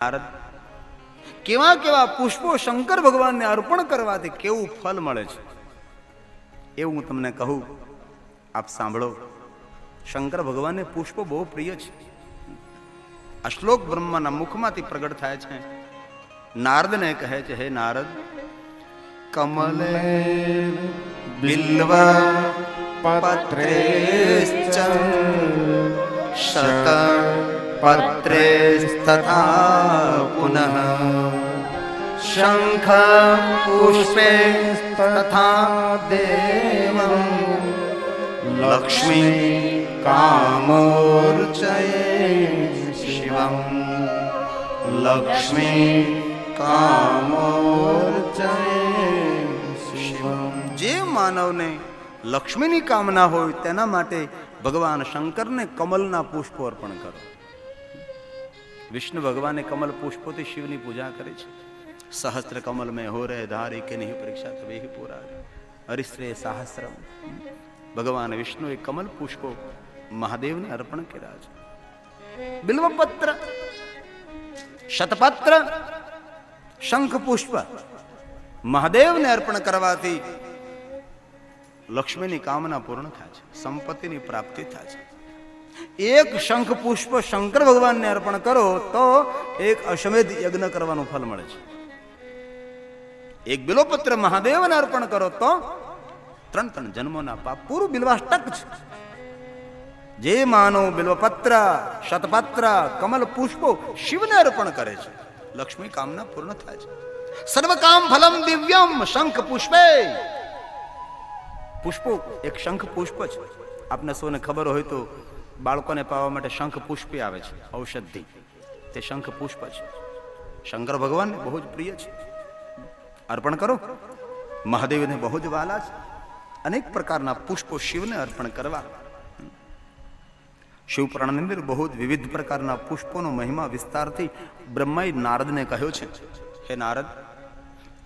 નારદ કેવા કેવા પુષ્પો શંકર ભગવાનને અર્પણ કરવાથી કેવું ફલ મળે છે? એવું હું તમને કહું, આપ સાંભળો. શંકર ભગવાનને પુષ્પો બહુ પ્રિય છે. આ શ્લોક બ્રહ્માના મુખમાંથી પ્રગટ થાય છે. નારદને કહે છે, હે નારદ, કમલે બિલ્વ પત્રે શત पत्रे तथा पुनः। शङ्ख पुष्पे तथा देवम् लक्ष्मी कामोर्चये शिवम् लक्ष्मी કામોર્ચયે શિવમ જે માનવને લક્ષ્મીની કામના હોય તેના માટે ભગવાન શંકરને કમલના પુષ્પો અર્પણ કરો। વિષ્ણુ ભગવાને કમલ પુષ્પોથી શિવની પૂજા કરી છે. સહસ્ત્ર કમલ મેં હો રહે ધારી કે નહીં પરીક્ષા તવે પુરા હરિશ્રેય સહસ્રમ. ભગવાન વિષ્ણુએ કમલ પુષ્પો મહાદેવને અર્પણ કર્યા છે. બિલ્વપત્ર, શતપત્ર, શંખ પુષ્પ મહાદેવને અર્પણ કરવાથી લક્ષ્મીની કામના પૂર્ણ થાય છે, સંપત્તિની પ્રાપ્તિ થાય છે. એક શંખ પુષ્પ શંકર ભગવાનને અર્પણ કરો, તો એક અશ્વમેધ યજ્ઞ કરવાનું ફલ મળે છે. એક બિલોપત્ર મહાદેવને અર્પણ કરો, તો ત્રણ ત્રણ જન્મોના પાપ પૂરું બિલવાષ્ટક છે. જે માનવ બિલ્વપત્ર શતપત્ર, કમલ પુષ્પો શિવને અર્પણ કરે છે. લક્ષ્મી કામના પૂર્ણ થાય છે. સર્વ કામ ફલમ દિવ્યમ શંખ પુષ્પે. પુષ્પો એક શંખ પુષ્પ છે. આપને સૌને ખબર હોય તો બાળકોને પાવા માટે શંખ પુષ્પી આવે છે, ઔષધિ. તે શંખ પુષ્પ છે. શંકર ભગવાનને બહુ જ પ્રિય છે. અર્પણ કરો. મહાદેવને બહુ જ વાલા છે. અનેક પ્રકારના પુષ્પો શિવને અર્પણ કરવા. શિવ પુરાણની અંદર બહુ જ વિવિધ પ્રકારના પુષ્પોનો મહિમા વિસ્તારથી બ્રહ્માએ નારદને કહ્યો છે. હે નારદ,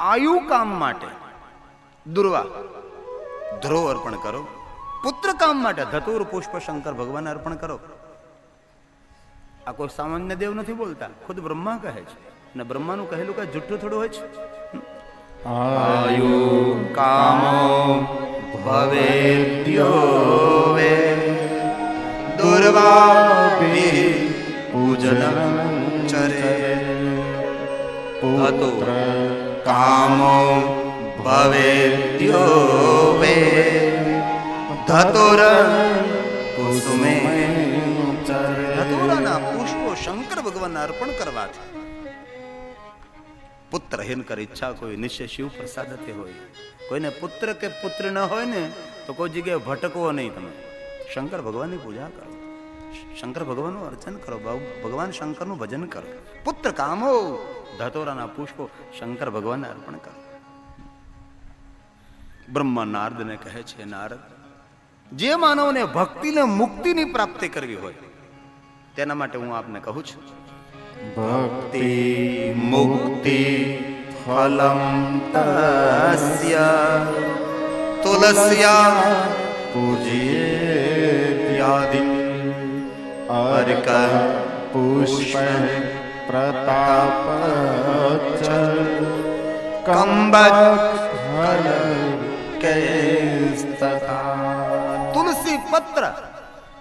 આયુ કામ માટે દુર્વા ધ્રો અર્પણ કરો. પુત્ર કામ માટે ધતુર પુષ્પ શંકર ભગવાન અર્પણ કરો. આ કોઈ સામાન્ય દેવ નથી બોલતા, ખુદ બ્રહ્મા કહે છે. અને બ્રહ્માનું કહેલું કઈ જુઠ્ઠું થોડું હોય છે. આયુ કામો ભવે વે. દુર્વાભિ પૂજન ચરે. કામો ભવેદ્યો વે. કુસુમે ધતુરાના પુષ્પો શંકર ભગવાનને અર્પણ કરવાથી. પુત્ર હિનકર ઈચ્છા કોઈ નિશ્ચય શિવ પ્રસાદથી હોય. કોઈને પુત્ર કે પુત્ર ન હોય ને તો કોઈ જગ્યાએ ભટકવો નહીં તમે. શંકર ભગવાનની પૂજા કરો. શંકર ભગવાનનું અર્ચન કરો. ભગ- ભગવાન શંકરનું ભજન કરો. પુત્ર કામો ધતોરાના પુષ્પો શંકર ભગવાનને અર્પણ કરો. બ્રહ્મા નારદને કહે છે નારદ જે માનવને ભક્તિને મુક્તિની પ્રાપ્તિ કરવી હોય તેના માટે હું આપને કહું છું. ભક્તિ મુક્તિ ફલમ તસ્ય તુલસ્યા પૂજ્યેયાદિ અર્ક પુષ્પ પ્રતાપ ચ હર તુલસી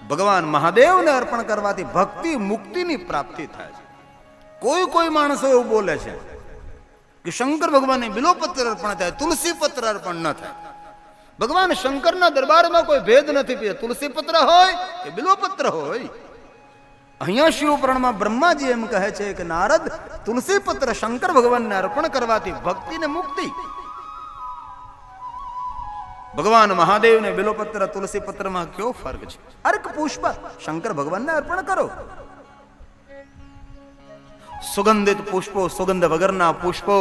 ભગવાન મહાદેવને અર્પણ કરવાથી ભક્તિ, મુક્તિની પ્રાપ્તિ થાય છે. કોઈ કોઈ માણસો એવું બોલે છે કે શંકર ભગવાનને બિલોપત્ર અર્પણ થાય તુલસી પત્ર અર્પણ ન થાય. ભગવાન શંકરના દરબારમાં કોઈ ભેદ નથી તુલસી પત્ર હોય કે બિલોપત્ર હોય. અહીંયા શિવપુરાણમાં બ્રહ્માજી એમ કહે છે કે, નારદ તુલસી પત્ર શંકર ભગવાનને અર્પણ કરવાથી ભક્તિને મુક્તિ. ભગવાન મહાદેવને બિલોપત્ર, તુલસી પત્રમાં કયો ફર્ક છે? અર્ક પુષ્પ, શંકર ભગવાનને અર્પણ કરો. સુગંધિત પુષ્પો, સુગંધ વગરના પુષ્પો.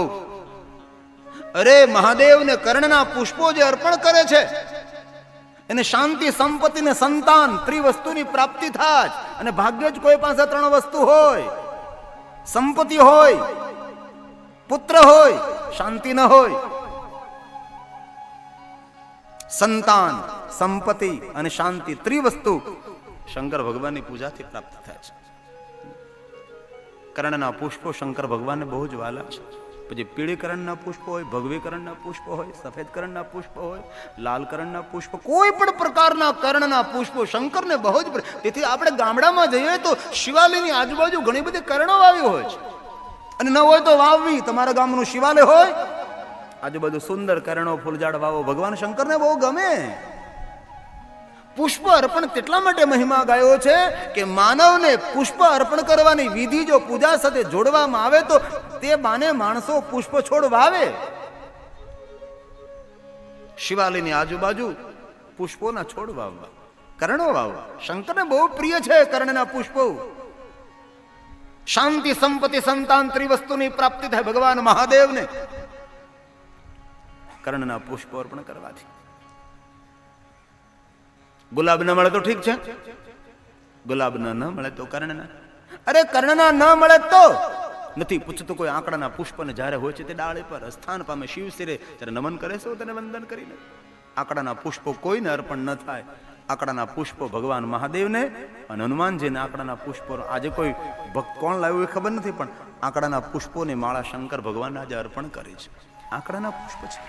અરે, મહાદેવને કર્ણના પુષ્પો જે અર્પણ કરે છે, એને શાંતિ, સંપત્તિ ને સંતાન ત્રિવસ્તુની પ્રાપ્તિ થાય અને ભાગ્ય જ કોઈ પાસે ત્રણ વસ્તુ હોય. સંપત્તિ હોય, પુત્ર હોય, શાંતિ ન હોય સંતાન, સંપત્તિ અને શાંતિ ત્રિવસ્તુ શંકર ભગવાનની પૂજાથી પ્રાપ્ત થાય છે. કરણના પુષ્પો શંકર ભગવાનને બહુ જ વાલા છે. પછી પીળી કરણના પુષ્પો હોય, ભગવી કરણના પુષ્પો હોય, સફેદ કરણના પુષ્પો હોય, લાલ કરણના પુષ્પો, કોઈ પણ પ્રકારના કરણના પુષ્પો શંકરને બહુ જ. તેથી આપણે ગામડામાં જઈએ તો શિવાલયની આજુબાજુ ઘણી બધી કરણો વાવી હોય છે. અને ન હોય તો વાવવી. તમારા ગામનું શિવાલય હોય આજુબાજુ સુંદર કરણો ફૂલઝાડ વાવો ભગવાન શંકરને બહુ ગમે. પુષ્પ અર્પણ તેટલા માટે મહિમા ગાયો છે કે માનવને પુષ્પ અર્પણ કરવાની વિધિ જો પૂજા સાથે જોડવામાં આવે તો તે બાને માણસો પુષ્પ છોડ વાવે શિવાલયની આજુબાજુ પુષ્પોના છોડ વાવવા, કર્ણો વાવવા. શંકરને બહુ પ્રિય છે કર્ણના પુષ્પો. શાંતિ, સંપત્તિ, સંતાન ત્રિવસ્તુની પ્રાપ્તિ થાય ભગવાન મહાદેવને. કર્ણના પુષ્પ અર્પણ કરવાથી. ગુલાબ ન મળે તો ઠીક છે? ગુલાબ ન મળે તો કર્ણના. અરે કર્ણના ન મળે તો નથી પૂછતું કોઈ આંકડાના પુષ્પને જ્યારે હોય છે તે ડાળી પર સ્થાન પામે શિવ શિરે. ત્યારે નમન કરે છે તેને વંદન કરીને. આંકડાના પુષ્પો કોઈને અર્પણ ન થાય. આંકડાના પુષ્પો ભગવાન મહાદેવને અને હનુમાનજીને આંકડાના પુષ્પો આજે કોઈ ભક્ત કોણ લાવ્યું એ ખબર નથી, પણ આંકડાના પુષ્પોની માળા શંકર ભગવાનને આજે અર્પણ કરી છે. આંકડાના પુષ્પ છે.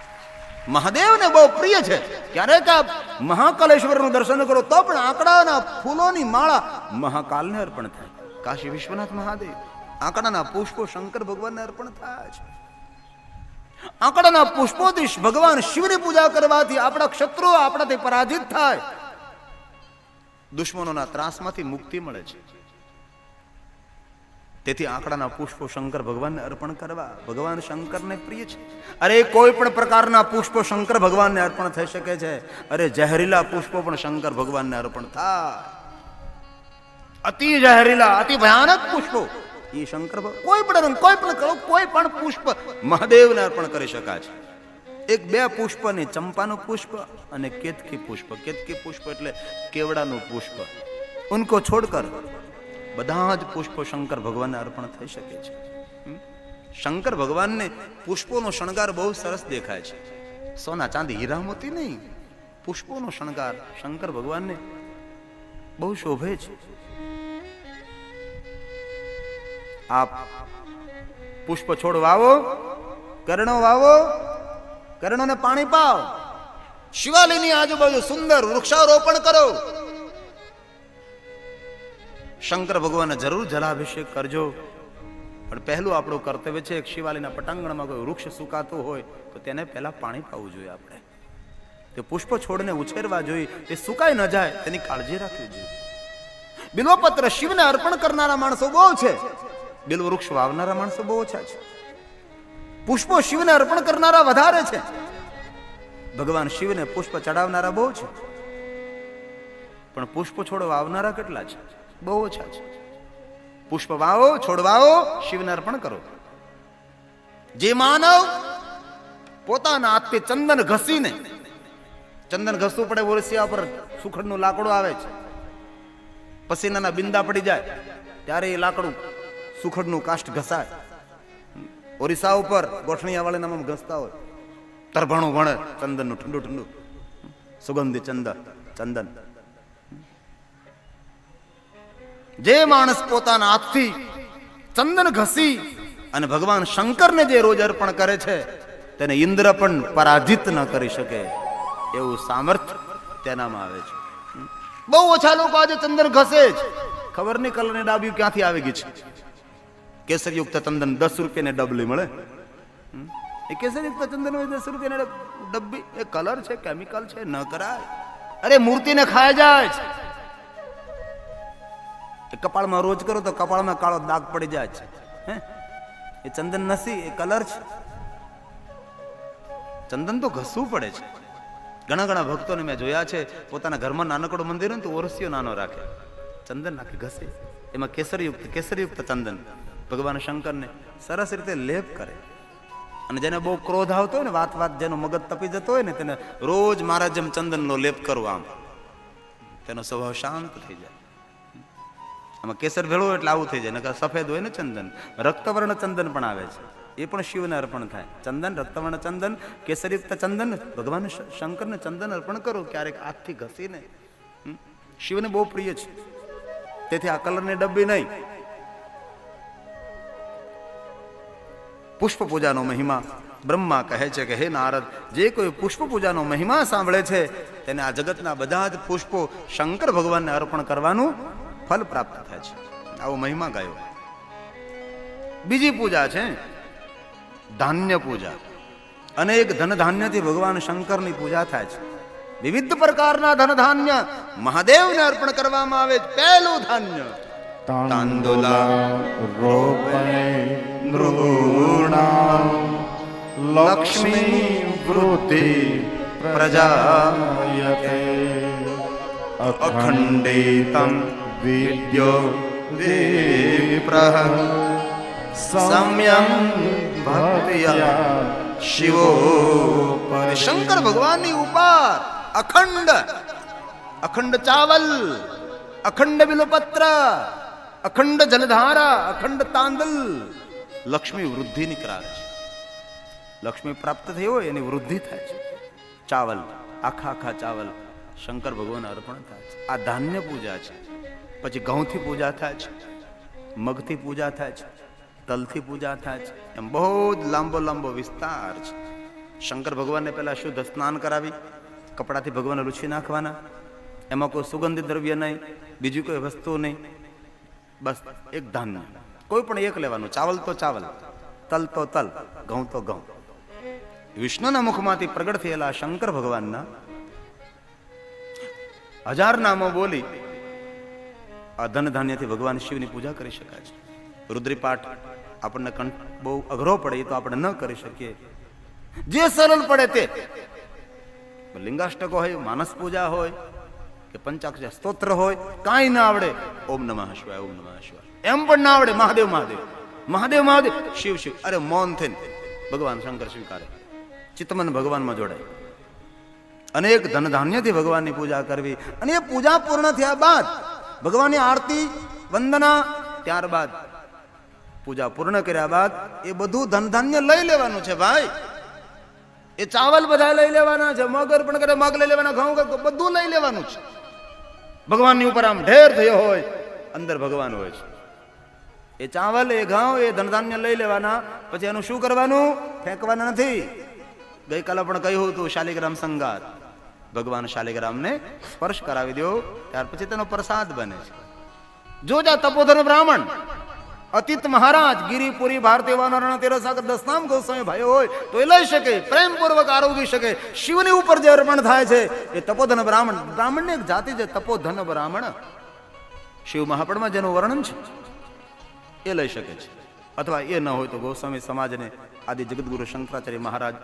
મહાદેવને બહુ પ્રિય છે. ક્યારેક આપ મહાકાલેશ્વરનું દર્શન કરો તો પણ આંકડાના ફૂલોની માળા મહાકાલને અર્પણ થાય. કાશી વિશ્વનાથ મહાદેવ, આંકડાના પુષ્પો શંકર ભગવાનને અર્પણ થાય છે. આંકડાના પુષ્પોથી ભગવાન શિવની પૂજા કરવાથી આપણા શત્રુઓ આપણાથી પરાજિત થાય. દુશ્મનોના ત્રાસમાંથી મુક્તિ મળે છે. તેથી આંકડાના પુષ્પો શંકર ભગવાનને અર્પણ કરવા. ભગવાન શંકરને પ્રિય છે. અરે, કોઈ પણ પ્રકારના પુષ્પો શંકર ભગવાનને અર્પણ થઈ શકે છે. અરે જહેરીલા પુષ્પો પણ શંકર ભગવાનને અર્પણ થાય. અતિ જહેરીલા અતિ ભયાનક પુષ્પો. એ શંકર કોઈ પણ રંગ, કોઈ પણ કરો કોઈ પણ પુષ્પ મહાદેવને અર્પણ કરી શકાય છે. એક બે પુષ્પ ને ચંપાનું પુષ્પ અને કેતકી પુષ્પ. કેતકી પુષ્પ એટલે કેવડાનું પુષ્પ. ઉનકો છોડકર બધા જ પુષ્પો શંકર ભગવાનને અર્પણ થઈ શકે છે. શંકર ભગવાનને પુષ્પોનો શણગાર બહુ સરસ દેખાય છે. સોના ચાંદી હીરા મોતી નહીં, પુષ્પોનો શણગાર શંકર ભગવાનને બહુ શોભે છે. આપ પુષ્પ છોડ વાવો, કર્ણો વાવો, કર્ણોને પાણી પાવ શિવાલયની આજુબાજુ સુંદર વૃક્ષારોપણ કરો. શંકર ભગવાન જરૂર જલાભિષેક કરજો. પણ પહેલું આપણું કર્તવ્ય છે કે શિવાલયના પટાંગણમાં કોઈ વૃક્ષ સુકાતું હોય, તો તેને પહેલા પાણી પાવું જોઈએ આપણે. તે પુષ્પ છોડને ઉછેરવા જોઈએ, તે સુકાઈ ન જાય, તેની કાળજી રાખવી જોઈએ. બિલ્વપત્ર શિવને અર્પણ કરનારા માણસો બહુ છે. બિલ્વ વૃક્ષ વાવનારા માણસો બહુ ઓછા છે. પુષ્પો શિવને અર્પણ કરનારા વધારે છે. ભગવાન શિવને પુષ્પ ચડાવનારા બહુ છે. પણ પુષ્પ છોડ વાવનારા કેટલા છે? બહુ ઓછા છે. પુષ્પ વાવો છોડવાઓ શિવને અર્પણ કરો. જે માનવ પોતાના હાથે ચંદન ઘસીને, ચંદન ઘસવું પડે ઓરસિયા પર સુખડનું લાકડું આવે છે. પસીનાના બિંદા પડી જાય, ત્યારે એ લાકડું સુખડનું કાષ્ટ ઘસાય. ઓરિસ્સા ઉપર ગોઠણિયા વાળાના ઘસતા હોય. તરભાણું વણે ચંદનનું ઠંડુ ઠંડુ. સુગંધી ચંદન ચંદન. જે માણસ પોતાના હાથથી ચંદન ઘસી અને ભગવાન શંકરને જે રોજ અર્પણ કરે છે, તેને ઇન્દ્ર પણ પરાજિત ન કરી શકે. એવું સામર્થ્ય તેનામાં આવે છે. બહુ ઓછા લોકો આજે ચંદન ઘસે છે ખબર નહીં કલરની ડાબી ક્યાંથી આવી ગઈ છે? કેસરયુક્ત ચંદન દસ રૂપિયાને ડબલી મળે? એ કેસરયુક્ત ચંદન હોય દસ રૂપિયાને ડબ્બી એ કલર છે, કેમિકલ છે, ન કરાય. અરે મૂર્તિને ખાય જાય છે. કપાળમાં રોજ કરો તો કપાળમાં કાળો દાગ પડી જાય છે. હે? એ ચંદન નથી, એ કલર છે. ચંદન તો ઘસવું પડે છે. ઘણા ઘણા ભક્તોને મેં જોયા છે, પોતાના ઘરમાં નાનકડું મંદિર હોય તો ઓરસિયો નાનો રાખે. ચંદન નાખી ઘસે. એમાં કેસરયુક્ત કેસરયુક્ત ચંદન. ભગવાન શંકરને સરસ રીતે લેપ કરે. અને જેને બહુ ક્રોધ આવતો હોય ને, વાત વાત જેનો મગજ તપી જતો હોય ને, તેને રોજ મારા જેમ ચંદનનો લેપ કરવો આમ. તેનો સ્વભાવ શાંત થઈ જાય. આમાં કેસર ભેળો એટલે આવું થઈ જાય, નકર સફેદ હોય ને ચંદન. રક્તવર્ણ ચંદન પણ આવે છે. એ પણ શિવને અર્પણ થાય. ચંદન, રક્તવર્ણ ચંદન, કેસરયુક્ત ચંદન ભગવાન શંકરને ચંદન અર્પણ કરો, ક્યારેક હાથથી ઘસીને? શિવને બહુ પ્રિય છે. તેથી આ કલરની ડબ્બી નહીં. પુષ્પ પૂજાનો મહિમા બ્રહ્મા કહે છે કે, હે નારદ, જે કોઈ પુષ્પ પૂજાનો મહિમા સાંભળે છે, તેને આ જગતના બધા જ પુષ્પો શંકર ભગવાનને અર્પણ કરવાનું ફલ પ્રાપ્ત થાય છે. આવો મહિમા ગાયો. બીજી પૂજા છે ધાન્ય પૂજા. અનેક ધન ધાન્યથી ભગવાન શંકરની પૂજા થાય છે. વિવિધ પ્રકારના ધન ધાન્ય મહાદેવને અર્પણ કરવામાં આવે છે. પહેલું ધાન્ય. તાંદુલા, રોપણે નૃણામ લક્ષ્મી, વૃદ્ધિ, પ્રજાયતે, અખંડિતમ વિદ્યો વિપ્રહ સમ્યમ ભક્તિયા શિવો શંકર ભગવાનની ઉપર અખંડ અખંડ ચાવલ અખંડ બિલોપત્ર અખંડ જલધારા અખંડ તાંદલ લક્ષ્મી વૃદ્ધિની નીકળાવે છે લક્ષ્મી પ્રાપ્ત થઈ હોય એની વૃદ્ધિ થાય છે ચાવલ આખા આખા ચાવલ શંકર ભગવાન અર્પણ થાય છે આ ધાન્ય પૂજા છે પછી ઘઉંથી પૂજા થાય છે, મગથી પૂજા થાય છે, તલથી પૂજા થાય છે, એમ બહુ જ લાંબો લાંબો વિસ્તાર છે. શંકર ભગવાનને પહેલાં શુદ્ધ સ્નાન કરાવી, કપડાથી ભગવાનને લૂછી નાખવાના. એમાં કોઈ સુગંધિત દ્રવ્ય નહીં, બીજી કોઈ વસ્તુ નહીં. બસ એક ધાન્ય. કોઈ પણ એક લેવાનું, ચાવલ તો ચાવલ, તલ તો તલ, ઘઉં તો ઘઉં. વિષ્ણુના મુખમાંથી પ્રગટ થયેલા શંકર ભગવાનના હજાર નામો બોલી આ ધન ધાન્યથી ભગવાન શિવની પૂજા કરી શકાય છે. રુદ્રીપાઠ આપણને કંઠ બહુ અઘરો પડે તો આપણે ન કરી શકીએ. જે સરળ પડે તે. લિંગાષ્ટકો હોય, માનસ પૂજા હોય, કે પંચાક્ષર સ્તોત્ર હોય, કાંઈ ના આવડે. ઓમ નમઃ શિવાય, ઓમ નમઃ શિવાય. એમ પણ ના આવડે. મહાદેવ મહાદેવ. મહાદેવ મહાદેવ. શિવ શિવ. અરે, મૌન થઈને. ભગવાન શંકર સ્વીકારે. ચિત્તમન ભગવાનમાં જોડાય. અનેક ધન ધાન્યથી ભગવાનની પૂજા કરવી. અને એ પૂજા પૂર્ણ થયા બાદ ભગવાનની આરતી, વંદના, ત્યારબાદ પૂજા પૂર્ણ કર્યા બાદ એ બધું ધન ધાન્ય લઈ લેવાનું છે ભાઈ. એ ચાવલ બધા લઈ લેવાના છે, મગ અર્પણ કરે, મગ લઈ લેવાના ઘઉં બધું લઈ લેવાનું છે. ભગવાનની ઉપર આમ ઢેર થયો હોય, અંદર ભગવાન હોય છે. એ ચાવલ, એ ઘઉં, એ ધનધાન્ય લઈ લેવાના, પછી એનું શું કરવાનું? ફેંકવાના નથી. ગઈકાલે પણ કહ્યું હતું શાલિગ્રામ સંગાત. ભગવાન શાલિગ્રામને સ્પર્શ કરાવી દો, ત્યાર પછી તેનો પ્રસાદ બને છે. જો જા તપોધન બ્રાહ્મણ, અતિત મહારાજ, ગિરિપુરી, ભારતીય વાનરણ, તેરસાગર, દસનામ ગોસ્વામી ભાઈઓ હોય, તો એ લઈ શકે, પ્રેમપૂર્વક આરોગી શકે, શિવની ઉપર જે અર્પણ થાય છે, એ તપોધન બ્રાહ્મણ, બ્રાહ્મણની એક જાતિ છે, તપોધન બ્રાહ્મણ. શિવ મહાપણમાં જેનું વર્ણન છે, એ લઈ શકે છે. અથવા એ ન હોય તો ગોસ્વામી સમાજને આદિ જગદગુરુ શંકરાચાર્ય મહારાજ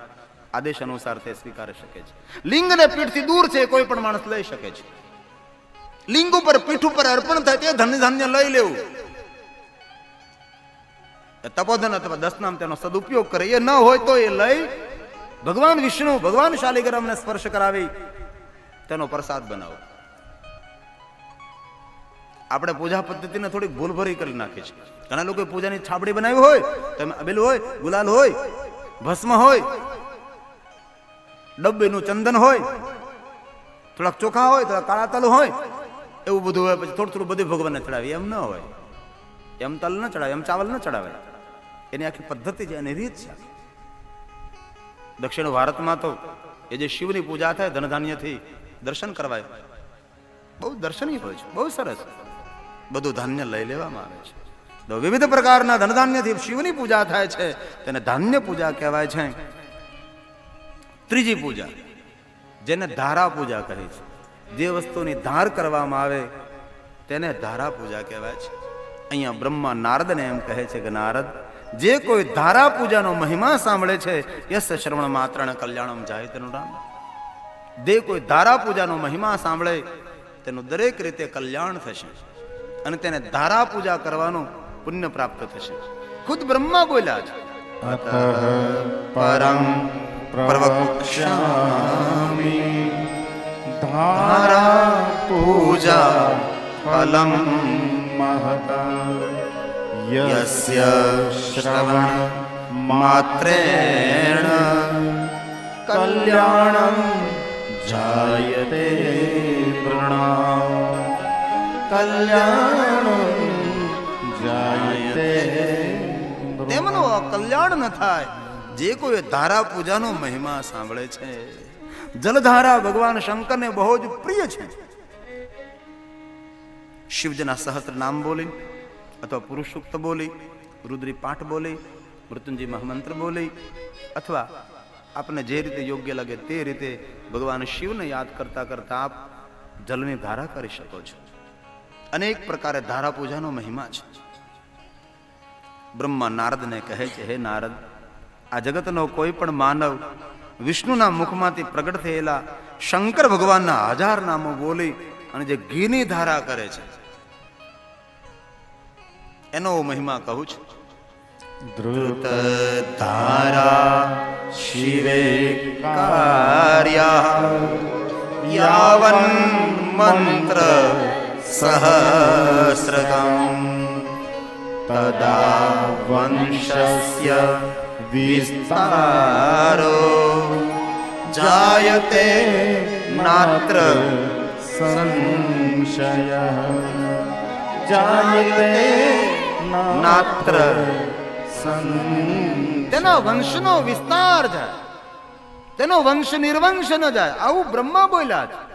આદેશ અનુસાર તે સ્વીકારી શકે છે. લિંગને પીઠથી દૂર છે, કોઈ પણ માણસ લઈ શકે છે. લિંગ ઉપર પીઠ ઉપર અર્પણ થાય તે ધન ધાન્ય લઈ લેવું. તપોધન અથવા દસનામ તેનો સદુપયોગ કરે. એ ન હોય તો એ લઈ ભગવાન વિષ્ણુ, ભગવાન શાલિગ્રામને સ્પર્શ કરાવી તેનો પ્રસાદ બનાવો. આપણે પૂજા પદ્ધતિને થોડીક ભૂલભરી કરી નાખી છે. ઘણા લોકો પૂજાની છાબડી બનાવી હોય, તમે અબેલું હોય, ગુલાલ હોય, ભસ્મ હોય ડબ્બીનું ચંદન હોય, થોડાક ચોખા હોય, થોડાક કાળા તલ હોય, એવું બધું હોય, પછી થોડું થોડું બધું ભગવાનને ચડાવીએ. એમ ન હોય. એમ તલ ન ચડાવે, એમ ચાવલ ન ચડાવે. એની આખી પદ્ધતિ છે, એની રીત છે. દક્ષિણ ભારતમાં તો એ જે શિવની પૂજા થાય, ધનધાન્યથી દર્શન કરવાય. બહુ દર્શનીય હોય છે, બહુ સરસ. બધું ધાન્ય લઈ લેવામાં આવે છે. તો વિવિધ પ્રકારના ધનધાન્યથી શિવની પૂજા થાય છે, તેને ધાન્ય પૂજા કહેવાય છે. ત્રીજી પૂજા, જેને ધારા પૂજા કહે છે. જે વસ્તુની ધાર કરવામાં આવે, તેને ધારા પૂજા કહેવાય છે. અહીંયા બ્રહ્મા નારદને એમ કહે છે કે, નારદ, જે કોઈ ધારા પૂજાનો મહિમા સાંભળે છે યસ શ્રવણ માત્રણ કલ્યાણમ જાય તેનું નામ. જે કોઈ ધારા પૂજાનો મહિમા સાંભળે, તેનું દરેક રીતે કલ્યાણ થશે અને તેને ધારા પૂજા કરવાનું પુણ્ય પ્રાપ્ત થશે. ખુદ બ્રહ્મા બોલ્યા છે. પરમ પ્રવક્ષ્યામિ ધારા પૂજા ફલમ મહત યસ્ય શ્રવણ માત્રેણ કલ્યાણમ જાયતે નૃણામ કલ્યાણમ જાયતે તેમ જીવનો કલ્યાણ ન થાય જે કોઈ ધારા પૂજાનો મહિમા સાંભળે છે. જલધારા ભગવાન શંકરને બહુ જ પ્રિય છે. શિવજીના સહસ્ત્ર નામ બોલી, અથવા પુરુષોક્ત બોલી, રુદ્રી પાઠ બોલી, મૃત્યુંજય મહામંત્ર બોલી, અથવા આપને જે રીતે યોગ્ય લાગે તે રીતે ભગવાન શિવને યાદ કરતા કરતા આપ જલની ધારા કરી શકો છો. અનેક પ્રકારે ધારા પૂજાનો મહિમા છે. બ્રહ્મા નારદને કહે છે, હે નારદ આ જગતનો કોઈ પણ માનવ વિષ્ણુના મુખમાંથી પ્રગટ થયેલા શંકર ભગવાનના હજાર નામો બોલી અને જે ઘીની ધારા કરે છે. એનો મહિમા કહું છું. ધ્રુત ધારા શિવે કાર્યા યાવન મંત્ર સહસ્રકમ. તદા વંશસ્ય વિસ્તારો. જાયતે નાત્ર સંશય. જાયતે નાત્ર સં તેના વંશનો વિસ્તાર જાય તેનો વંશ નિર્વંશ ન જાય. આવું બ્રહ્મા બોલ્યા છે.